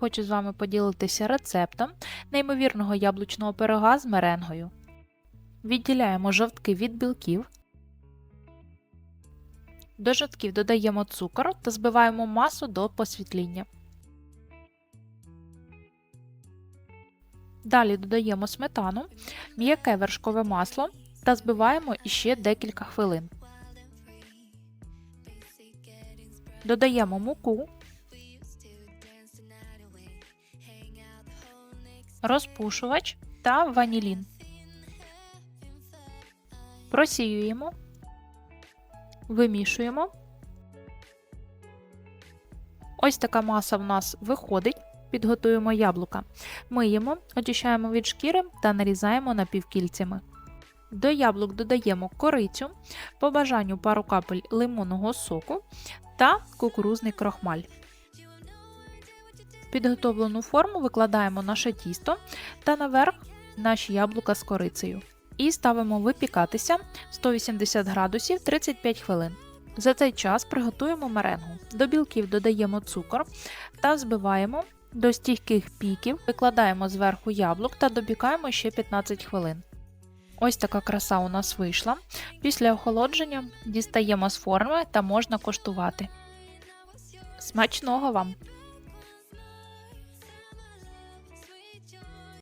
хочу з вами поділитися рецептом неймовірного яблучного пирога з меренгою. Відділяємо жовтки від білків. До жовтків додаємо цукор та збиваємо масу до посвітління. Далі додаємо сметану, м'яке вершкове масло та збиваємо іще декілька хвилин. Додаємо муку, розпушувач та ванілін. Просіюємо, вимішуємо. Ось така маса в нас виходить. Підготуємо яблука. Миємо, очищаємо від шкіри та нарізаємо напівкільцями. До яблук додаємо корицю, по бажанню пару капель лимонного соку та кукурузний крохмаль. Підготовлену форму викладаємо наше тісто та наверх наші яблука з корицею. І ставимо випікатися 180 градусів 35 хвилин. За цей час приготуємо меренгу. До білків додаємо цукор та збиваємо до стійких піків, викладаємо зверху яблук та добікаємо ще 15 хвилин. Ось така краса у нас вийшла. Після охолодження дістаємо з форми та можна коштувати. Смачного вам!